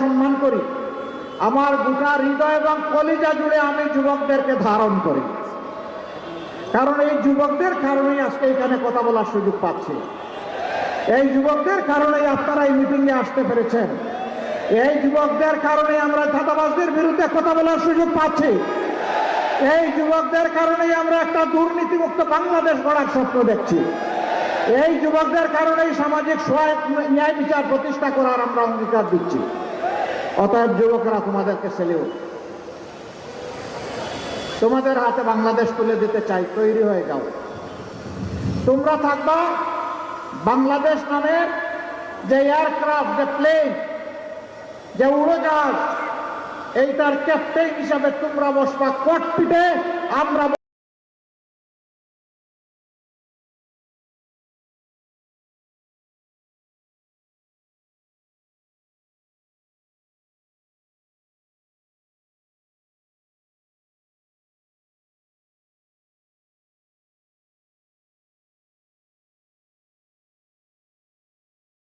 সম্মান করি। আমার গোটা হৃদয় এবং কলিজা জুড়ে আমি যুবকদেরকে ধারণ করি। কারণ এই যুবকদের কারণেই আজকে এখানে কথা বলার সুযোগ পাচ্ছি। এই যুবকদের কারণেই আপনারা এই মিটিংয়ে আসতে পেরেছেন। এই যুবকদের কারণে আমরা ধাঁধাবাজদের বিরুদ্ধে কথা বলার সুযোগ পাচ্ছি। এই যুবকদের কারণেই আমরা একটা দুর্নীতিমুক্ত বাংলাদেশ গড়ার স্বপ্ন দেখছি। এই যুবকদের কারণেই সামাজিক ন্যায় বিচার প্রতিষ্ঠা করার আমরা অঙ্গীকার দিচ্ছি। অতএব যুবকরা, তোমাদেরকে সেলিউট তোমাদের হাতে বাংলাদেশ তুলে দিতে চাই, তৈরি হয়ে যাও। তোমরা থাকবা বাংলাদেশ নামের যে এয়ারক্রাফট যে প্লেন যে উড়োজাহাজ, এইটার ক্যাপ্টেন হিসাবে তোমরা বসবা। কটপিটে আমরা